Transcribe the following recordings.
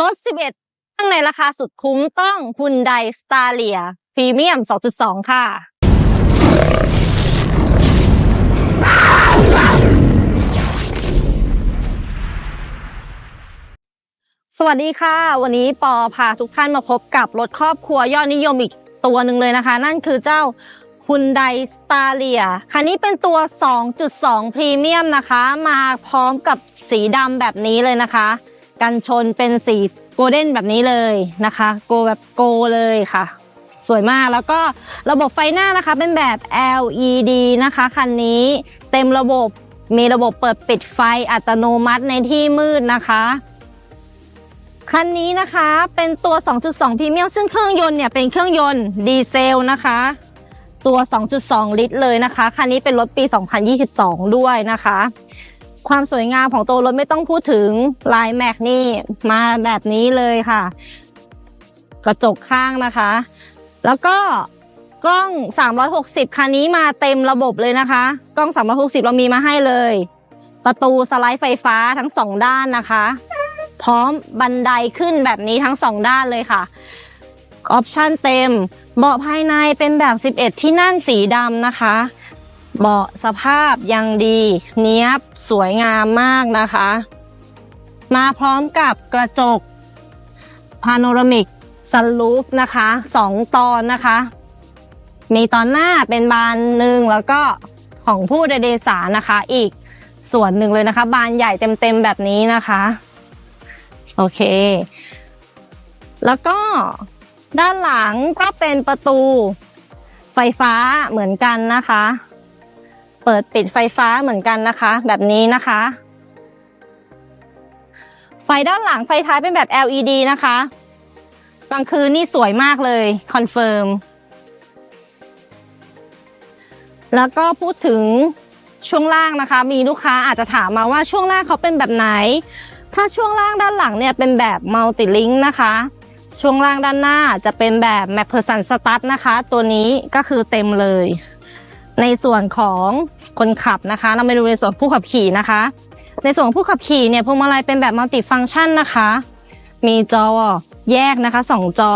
รถ11ทั้งในราคาสุดคุ้มต้องคุณไดสตาเลียพรีเมียม 2.2 ค่ะ สวัสดีค่ะ วันนี้ปอพาทุกท่านมาพบกับรถครอบครัวยอดนิยมอีกตัวหนึ่งเลยนะคะ นั่นคือเจ้า Hyundai Staria คันนี้เป็นตัว 2.2 พรีเมียมนะคะ มาพร้อมกับสีดำแบบนี้เลยนะคะ กันชนเป็นสีโกลเด้นแบบนี้เลยนะคะ โกแบบโกเลยค่ะ สวยมากแล้วก็ระบบไฟหน้านะคะเป็นแบบ LED นะคะคันนี้เต็มระบบมีระบบเปิดปิดไฟอัตโนมัติในที่มืดนะคะคันนี้นะคะเป็นตัว 2.2 พรีเมียมซึ่งเครื่องยนต์เนี่ยเป็นเครื่องยนต์ดีเซลนะคะ ตัว 2.2 ลิตรเลยนะคะ คันนี้เป็นรถปี 2022 ด้วยนะคะ ความสวยงามของตัวรถไม่ต้องพูดถึงลายแม็กนี่มาแบบนี้เลยค่ะ กระจกข้างนะคะ แล้วก็กล้อง 360 คันนี้มาเต็มระบบเลยนะคะ กล้อง 360 เรามีมาให้เลย ประตูสไลด์ไฟฟ้าทั้งสองด้านนะคะ พร้อมบันไดขึ้นแบบนี้ทั้งสองด้านเลยค่ะ ออปชั่นเต็ม เบาะภายในเป็นแบบ 11 ที่นั่งสีดำนะคะ เบาะสภาพยังดี เนี้ยบสวยงามมากนะคะ มาพร้อมกับกระจกพาโนรามิกซันลูฟนะคะสองตอนนะคะ มีตอนหน้าเป็นบานหนึ่งแล้วก็ของผู้โดยสารนะคะ อีกส่วนหนึ่งเลยนะคะ บานใหญ่เต็มๆแบบนี้นะคะ โอเค แล้วก็ด้านหลังก็เป็นประตูไฟฟ้าเหมือนกันนะคะ เปิดปิดไฟฟ้าเหมือนกันนะคะ แบบนี้นะคะ ไฟด้านหลังไฟท้ายเป็นแบบ LED นะคะกลางคืนนี่สวยมากเลยคอนเฟิร์มแล้วก็พูดถึงช่วงล่างนะคะ มีลูกค้าอาจจะถามมาว่าช่วงล่างเขาเป็นแบบไหน ถ้าช่วงล่างด้านหลังเนี่ยเป็นแบบมัลติลิง k นะคะ ช่วงล่างด้านหน้าจะเป็นแบบ m a c p e r s o n Start นะคะ ตัวนี้ก็คือเต็มเลย ในส่วนของ คนขับนะคะ เรามาดูในส่วนผู้ขับขี่นะคะ ในส่วนของผู้ขับขี่เนี่ยพวงมาลัยเป็นแบบมัลติฟัง c t ชันนะคะ มีจอแยกนะคะสองจอ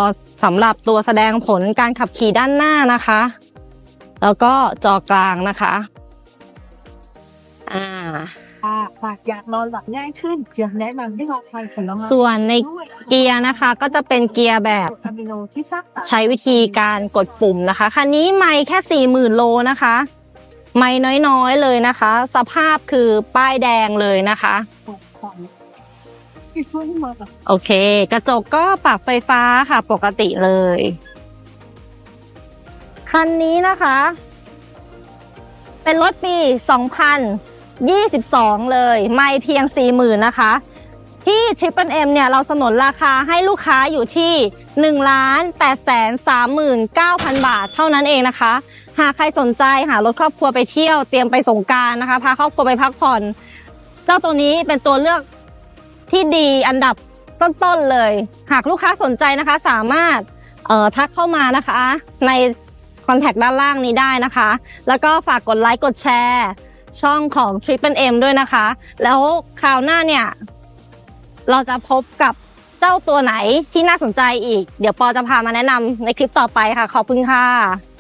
สำหรับตัวแสดงผลการขับขี่ด้านหน้านะคะ แล้วก็จอกลางนะคะ อ่าค่ะหากอยากนอนหลับง่ายขึ้นจะแนะนำให้ลองทานผลไม้ส่วนในด้วยเกียร์นะคะ ก็จะเป็นเกียร์แบบอะมิโนที่สร้างสรรค์ใช้วิธีการกดปุ่มนะคะ คันนี้ไม่แค่40,000โลนะคะ ไม่น้อยๆเลยนะคะ สภาพคือป้ายแดงเลยนะคะโอเค กระจกก็ปรับไฟฟ้าค่ะ ปกติเลย คันนี้นะคะ เป็นรถปี 2022 เลย ไม่เพียง 40,000นะคะ ที่ Triple M เนี่ย เราสนนราคาให้ลูกค้าอยู่ที่ 1ล้าน8แสน39,000 บาทเท่านั้นเองนะคะ หากใครสนใจหารถครอบครัวไปเที่ยวเตรียมไปสงการนะคะ พาครอบครัวไปพักผ่อน เจ้าตัวนี้เป็นตัวเลือกที่ดีอันดับต้นๆเลย หากลูกค้าสนใจนะคะ สามารถเอ่อทักเข้ามานะคะ ในคอนแทคด้านล่างนี้ได้นะคะ แล้วก็ฝากกดไลค์กดแชร์ช่องของ Triple M ด้วยนะคะ แล้วคราวหน้าเนี่ย เราจะพบกับ เจ้าตัวไหนที่น่าสนใจอีก เดี๋ยวปอจะพามาแนะนำในคลิปต่อไปค่ะ ขอบคุณค่ะ